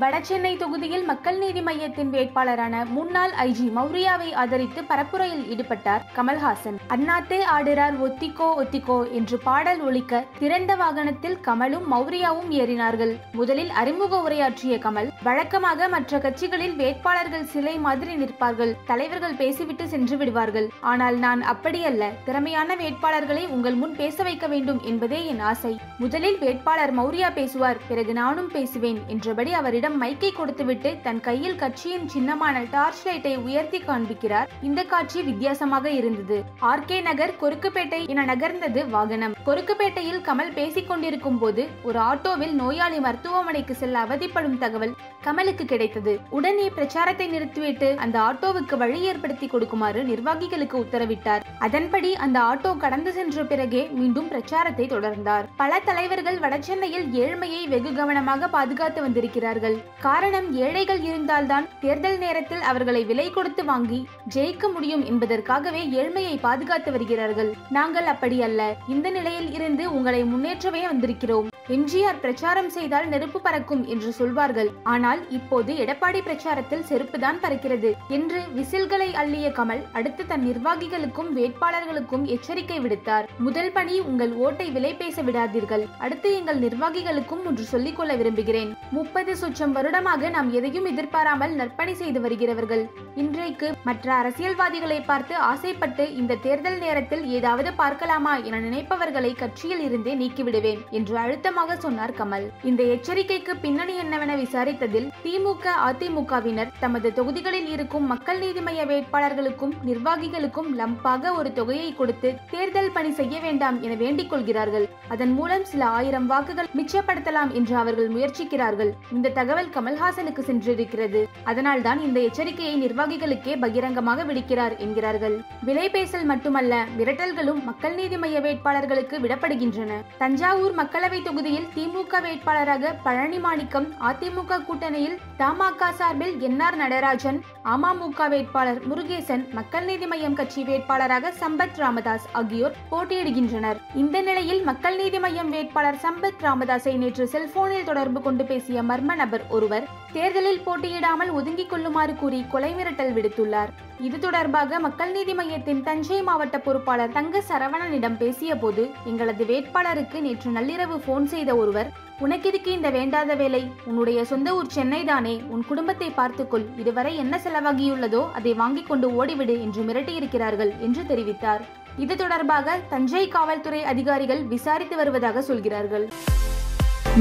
வடசென்னை தொகுதியில் மக்கள் நீதி மையத்தின் வேட்பாளரான முன்னாள் ஐஜி மௌரியாவை ஆதரித்து பரப்புரையில் ஈடுபட்டார் கமல்ஹாசன். அண்ணாத்தே ஆடுறார் ஒத்திக்கோ ஒத்திக்கோ என்று பாடல் ஒழிக்க திறந்த வாகனத்தில் கமலும் மௌரியாவும் ஏறினார்கள். முதலில் அறிமுக உரையாற்றிய கமல் வழக்கமாக மற்ற கட்சிகளில் வேட்பாளர்கள் சிலை மாதிரி நிற்பார்கள். தலைவர்கள் பேசிவிட்டு சென்று விடுவார்கள். ஆனால் நான் அப்படியல்ல. திறமையான வேட்பாளர்களை உங்கள் முன் பேச வைக்க வேண்டும் என்பதே என் ஆசை. முதலில் வேட்பாளர் மௌரியா பேசுவார். பிறகு நானும் பேசுவேன் என்றபடி அவரிடம் மைக்கை கொடுத்துவிட்டு தன் கையில் கட்சியின் சின்னமான டார்ச் லைட்டை உயர்த்தி காண்பிக்கிறார். இந்த காட்சி வித்தியாசமாக இருந்தது. ஆர்கே நகர் கொருக்குப்பேட்டை என நகர்ந்தது வாகனம். கொருக்குப்பேட்டையில் கமல் பேசிக் கொண்டிருக்கும் போது ஒரு ஆட்டோவில் நோயாளி மருத்துவமனைக்கு செல்ல அவதிப்படும் தகவல் கமலுக்கு கிடைத்தது. உடனே பிரச்சாரத்தை நிறுத்திவிட்டு அந்த ஆட்டோவுக்கு வழி ஏற்படுத்தி கொடுக்குமாறு நிர்வாகிகளுக்கு உத்தரவிட்டார். அதன்படி அந்த ஆட்டோ கடந்து சென்ற பிறகே மீண்டும் பிரச்சாரத்தை தொடர்ந்தார். பல தலைவர்கள் வடசென்னையில் ஏழ்மையை வெகு கவனமாக பாதுகாத்து வந்திருக்கிறார்கள். காரணம் ஏழைகள் இருந்தால்தான் தேர்தல் நேரத்தில் அவர்களை விலை கொடுத்து வாங்கி ஜெயிக்க முடியும் என்பதற்காகவே ஏழ்மையை பாதுகாத்து வருகிறார்கள். நாங்கள் அப்படி அல்ல. இந்த நிலையில் இருந்து உங்களை முன்னேற்றவே வந்திருக்கிறோம். எம்ஜிஆர் பிரச்சாரம் செய்தால் நெருப்பு பறக்கும் என்று சொல்வார்கள். ஆனால் இப்போது எடப்பாடி பிரச்சாரத்தில் செருப்புதான் பறக்கிறது. என்று விசில்களை அள்ளிய கமல் அடுத்து தன் நிர்வாகிகளுக்கும் வேட்பாளர்களுக்கும் எச்சரிக்கை விடுத்தார். முதல் பணி உங்கள் ஓட்டை விலை பேச விடாதீர்கள். அடுத்து எங்கள் நிர்வாகிகளுக்கும் ஒன்று சொல்லிக்கொள்ள விரும்புகிறேன். முப்பது சொச்சம் வருடமாக நாம் எதையும் எதிர்பாராமல் நற்பணி செய்து வருகிறவர்கள். இன்றைக்கு மற்ற அரசியல்வாதிகளை பார்த்து ஆசைப்பட்டு இந்த தேர்தல் நேரத்தில் ஏதாவது பார்க்கலாமா என நினைப்பவர்களை கட்சியில் இருந்தே நீக்கிவிடுவேன் என்று அழுத்தமாக சொன்னார் கமல். இந்த எச்சரிக்கைக்கு பின்னணி என்னவென விசாரித்தது தேர்தலில் திமுக அதிமுகவினர் தமது தொகுதிகளில் இருக்கும் மக்கள் நீதி மய்ய வேட்பாளர்களுக்கும் நிர்வாகிகளுக்கும் லம்பாக ஒரு தொகையை கொடுத்து தேர்தல் பணி செய்ய வேண்டாம் என வேண்டிக் கொள்கிறார்கள். அதன் மூலம் சில ஆயிரம் வாக்குகள் மிச்சப்படுத்தலாம் என்று அவர்கள் முயற்சிக்கிறார்கள். இந்த தகவல் கமல்ஹாசனுக்கு சென்றிருக்கிறது. அதனால்தான் இந்த எச்சரிக்கையை நிர்வாகிகளுக்கே பகிரங்கமாக விடுக்கிறார் என்கிறார்கள். விலை பேசல் மட்டுமல்ல மிரட்டல்களும் மக்கள் நீதி மய்ய வேட்பாளர்களுக்கு விடப்படுகின்றன. தஞ்சாவூர் மக்களவை தொகுதியில் திமுக வேட்பாளராக பழனி மாணிக்கம் அதிமுக கூட்டணியில் தமாக சார்பில் என்ஆர் நடராஜன் அமமுக வேட்பாளர் முருகேசன் மக்கள் நீதி மய்யம் கட்சி வேட்பாளராக சம்பத் ராமதாஸ் ஆகியோர் போட்டியிடுகின்றனர். இந்த நிலையில் மக்கள் நீதி மய்யம் வேட்பாளர் சம்பத் ராமதாஸை நேற்று செல்போனில் தொடர்பு கொண்டு பேசிய மர்ம நபர் ஒருவர் தேர்தலில் போட்டியிடாமல் ஒதுங்கிக் கொள்ளுமாறு கூறி கொலை மிரட்டல் விடுத்துள்ளார். இது தொடர்பாக மக்கள் நீதி மய்யத்தின் தஞ்சை மாவட்ட பொறுப்பாளர் தங்க சரவணனிடம் பேசிய போது எங்களது வேட்பாளருக்கு நேற்று நள்ளிரவு போன் செய்த ஒருவர் உனக்கெதுக்கு இந்த வேண்டாத வேலை? உன்னுடைய சொந்த ஊர் சென்னை தானே? உன் குடும்பத்தை பார்த்துக்கொள். இதுவரை என்ன செலவாகியுள்ளதோ அதை வாங்கிக் கொண்டு ஓடிவிடு என்று மிரட்டியிருக்கிறார்கள் என்று தெரிவித்தார். இது தொடர்பாக தஞ்சை காவல்துறை அதிகாரிகள் விசாரித்து வருவதாக சொல்கிறார்கள்.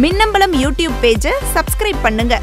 மின்னம்பலம் யூடியூப் பேஜை சப்ஸ்கிரைப் பண்ணுங்க.